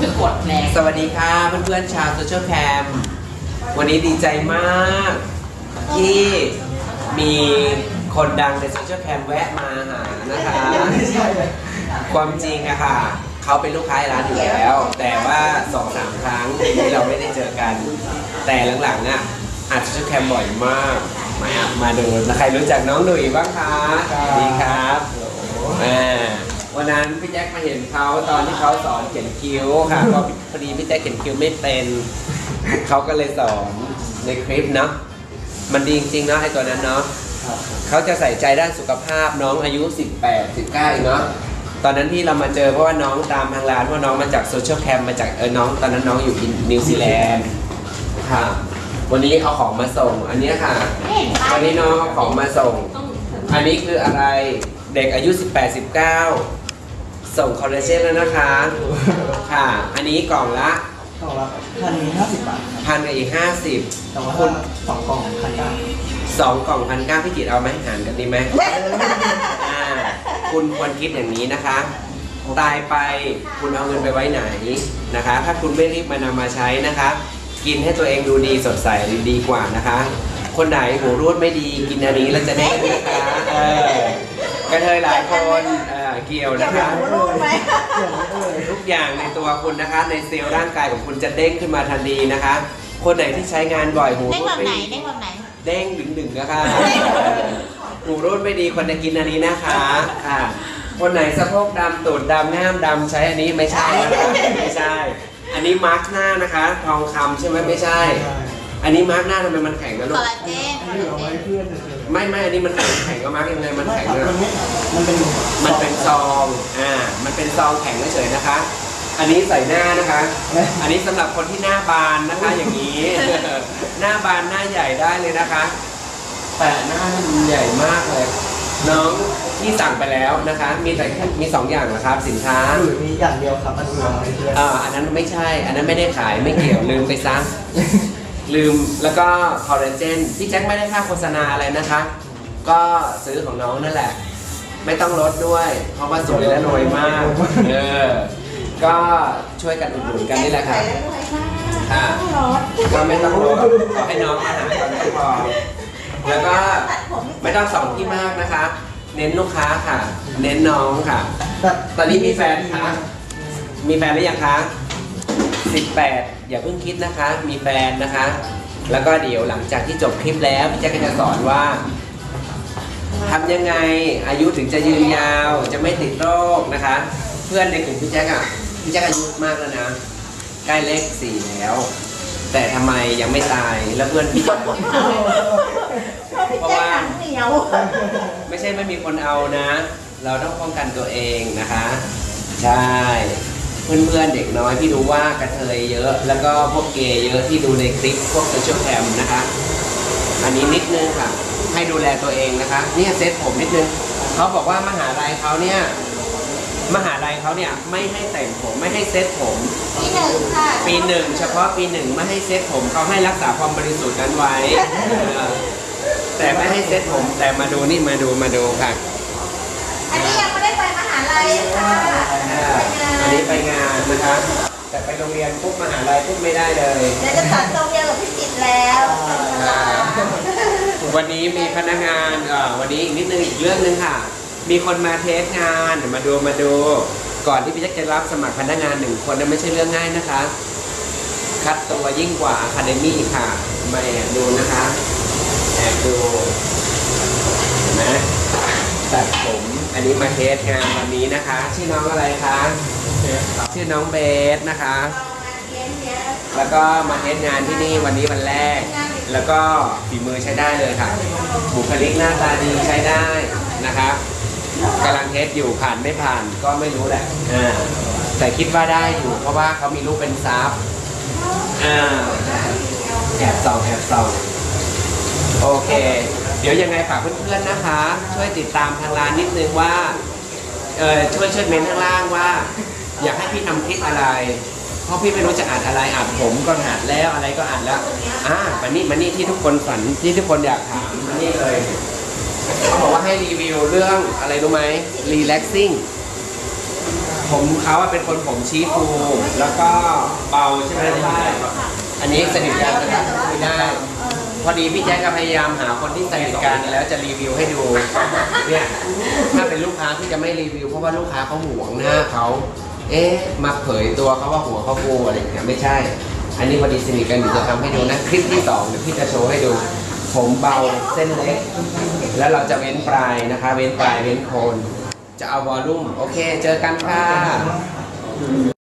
คือกดแรงสวัสดีค่ะเพื่อนๆชาวโซเชียลแคมวันนี้ดีใจมาก ที่มีคนดังในโซเชียลแคมแวะมาหานะคะความจริงอะค่ะเขาเป็นลูกค้าร้านอยู่แล้ว แต่ว่าสองสามครั้งที่เราไม่ได้เจอกัน แต่หลังๆอะอัดโซเชียลแคมบ่อยมากมามาดูแล้วใครรู้จักน้องหนุ่ยบ้างคะสวัสดีครับอ่า วันนั้นพี่แจ็คมาเห็นเขาตอนที่เขาสอนเขียนคิ้วค่ะก็พอดีพี่แจ็คเขียนคิ้วไม่เป็นเขาก็เลยสอนในคลิปเนาะมันดีจริงๆเนาะไอ้ตัวนั้นเนาะเขาจะใส่ใจด้านสุขภาพน้องอายุ 18 19เองเนาะตอนนั้นที่เรามาเจอเพราะว่าน้องตามทางร้านเพราะน้องมาจากโซเชียลแคมมาจากเออน้องตอนนั้นน้องอยู่นิวซีแลนด์ค่ะ วันนี้เอาของมาส่งอันเนี้ยค่ะไม่เห็นป้ายวันนี้น้องเอาของมาส่งต้องถึงอันนี้คืออะไรเด็กอายุ 18 19 ส่งคอลลาเจนแล้วนะคะ ค่ะ อันนี้กล่องละกล่องละพันห้าสิบบาทครับพันกับอีกแต่ว่า50ถ้าคุณสองกล่องพันเก้าสองกล่องพันเก้าพี่จิตเอาไหมหารกันดีไหมอ่าคุณควรคิดอย่างนี้นะคะ ตายไปคุณเอาเงินไปไว้ไหนนะคะ ถ้าคุณไม่รีบมานำมาใช้นะคะ กินให้ตัวเองดูดีสดใสดีกว่านะคะ คนไหนหูรูดไม่ดีกินอันนี้แล้วจะได้นะคะเออกระเทยหลายคน เอ่อเกี่ยวนะคะเกี่ยวไหมเอ่ยทุกอย่างในตัวคุณนะคะ ในเซลล์ร่างกายของคุณจะเด้งขึ้นมาทันทีนะคะ คนไหนที่ใช้งานบ่อยหูเด้งรูแบดบไม่ไหนดีเด้งแบบไหน เด้งดึงดึงๆนะคะหูรูดไม่ดีคนจะกินอันนี้นะคะค่ะ คนไหนสะโพกดำตูดดำง่ามดำใช้อันนี้ไม่ใช่นะคะไม่ใช่ อันนี้มาร์กหน้านะคะ ทองคำใช่ไหมไม่ใช่ อันนี้มาร์กหน้าทำไมมันแข็งนะคลูอกลลาเจนคอัอนลนี้ลาเอาเจไว้นเพื่อนเฉย ไม่ไม่อันนี้มันแข็งแข็งก็มาร์กยังไงๆมันไม่แข็งครับเลยมันไม่มันเป็นมันเป็นซองอ่ามันเป็นซองแข็งเฉยๆนะคะ อันนี้ใส่หน้านะคะ อันนี้สำหรับคนที่หน้าบานนะคะอย่างนี้ หน้าบานหน้าใหญ่ได้เลยนะคะแต่หน้ามันใหญ่มากเลย น้องที่สั่งไปแล้วนะคะ มีแต่แค่มีสองอย่างนะครับ สินค้าหรือมีอย่างเดียวครับอันอื่นเอาไว้เพื่อนอ่าอันนั้นไม่ใช่ อันนั้นไม่ได้ขายไม่เกี่ยวลืมไปซะ ลืมแล้วก็คอลลาเจนพี่แจ็คไม่ได้ค่าโฆษณาอะไรนะคะ ก็ซื้อของน้องนั่นแหละ ไม่ต้องลดด้วย เพราะว่าสวยและรวยมากเออก็ช่วยกันอุดหนุนกันนี่แหละค่ะอ่าก็ไม่ต้องลดขอให้น้องมาหาก่อนก็พอแล้วก็ไม่ต้องสองที่มากนะคะ เน้นลูกค้าค่ะ เน้นน้องค่ะแต่ตอนนี้มีแฟนคะมีแฟนหรือยังคะ 18 อย่าเพิ่งคิดนะคะ มีแฟนนะคะ แล้วก็เดี๋ยวหลังจากที่จบคลิปแล้วพี่แจ๊คก็จะสอนว่าทำยังไงอายุถึงจะยืนยาวจะไม่ติดโรคนะคะ เพื่อนในกลุ่มพี่แจ๊คอะพี่แจ๊คอายุมากแล้วนะ ใกล้เลขสี่แล้ว แต่ทำไมยังไม่ตายแล้วเพื่อนพี่แจ๊คเพราะว่า เหนียวไม่ใช่ไม่มีคนเอานะ เราต้องป้องกันตัวเองนะคะ ใช่ เพื่อนๆเด็กน้อยที่รู้ว่ากระเทยเยอะ แล้วก็พวกเกย์เยอะที่ดูในคลิปพวกโซเชียลแคมนะคะ อันนี้นิดนึงค่ะ ให้ดูแลตัวเองนะคะเนี่ยเซ็ตผมนิดนึงเขาบอกว่ามหาลัยเขาเนี่ยมหาลัยเขาเนี่ยไม่ให้แต่งผมไม่ให้เซ็ตผมที่หนึ่งค่ะ ปีหนึ่งเฉพาะปีหนึ่งไม่ให้เซ็ตผมเขาให้รักษาความบริสุทธิ์นั้นไว้เออแต่ไม่ให้เซ็ตผมแต่มาดูนี่มาดูมาดูค่ะ อันนี้ยังไม่ได้ไปมหาลัย ค่ะอ่าอันนี้ไปงานนะคะแต่ไปโรงเรียนปุ๊บมหาลัยปุ๊บไม่ได้เลยเดี๋ยวจะตัดตรงเดียวกับพี่จิตรแล้ววันนี้มีพนักงานเอ่อวันนี้อีกนิดนึงอีกเรื่องหนึงค่ะ มีคนมาเทสงานเดี๋ยวมาดูมาดู ก่อนที่พี่แจ็คจะรับสมัครพนักงานหนึ่งคนนั้นไม่ใช่เรื่องง่ายนะคะ คัดตัวยิ่งกว่าอะคาเดมี่ค่ะมาแอบดูนะคะแอบดูเห็นไหมตัดผม อันนี้มาเทสงานวันนี้นะคะ ชื่อน้องอะไรคะ ชื่อน้องเบสนะคะ แล้วก็มาเทสงานที่นี่วันนี้วันแรก แล้วก็ฝีมือใช้ได้เลยค่ะ บุคลิกหน้าตาดีใช้ได้นะคะกำลังเทสอยู่ผ่านไม่ผ่านก็ไม่รู้แหละอ่าแต่คิดว่าได้อยู่ เพราะว่าเขามีรูปเป็นซับอ่าแอบส่องแอบส่องโอเค เดี๋ยวยังไงฝากเพื่อนๆนะคะ ช่วยติดตามทางร้านนิดนึงว่าเออช่วยช่วยเมนข้างล่างว่า อยากให้พี่ทำคลิปอะไร เพราะพี่ไม่รู้จะอ่านอะไรอ่านผมก็อ่านแล้วอะไรก็อ่านแล้วอ่ามันนี่มันนี่ที่ทุกคนฝันที่ทุกคนอยากถามมันนี่เลยเขาบอกว่าให้รีวิวเรื่องอะไรรู้ไหม relaxing ผมเขาเป็นคนผมชี้ฟูแล้วก็เบาใช่ไหมใช่อันนี้สนิทกันนะครับไม่ได้ พอดีพี่แจ๊คก็พยายามหาคนที่สนิทกันแล้วจะรีวิวให้ดูเนี่ยถ้าเป็นลูกค้าที่จะไม่รีวิว เพราะว่าลูกค้าเขาหวงหน้าเขาเอ๊ะมาเผยตัวเขาว่าหัวเขาฟูอะไรอย่างเงี้ยไม่ใช่ อันนี้พอดีสนิทกันเดี๋ยวจะทำให้ดูนะคลิปที่สองเดี๋ยวพี่จะโชว์ให้ดู ผมเบาเส้นเล็ก แล้วเราจะเว้นปลายนะคะ เว้นปลายเว้นโคน จะเอาวอลลุ่มโอเค เจอกันค่ะ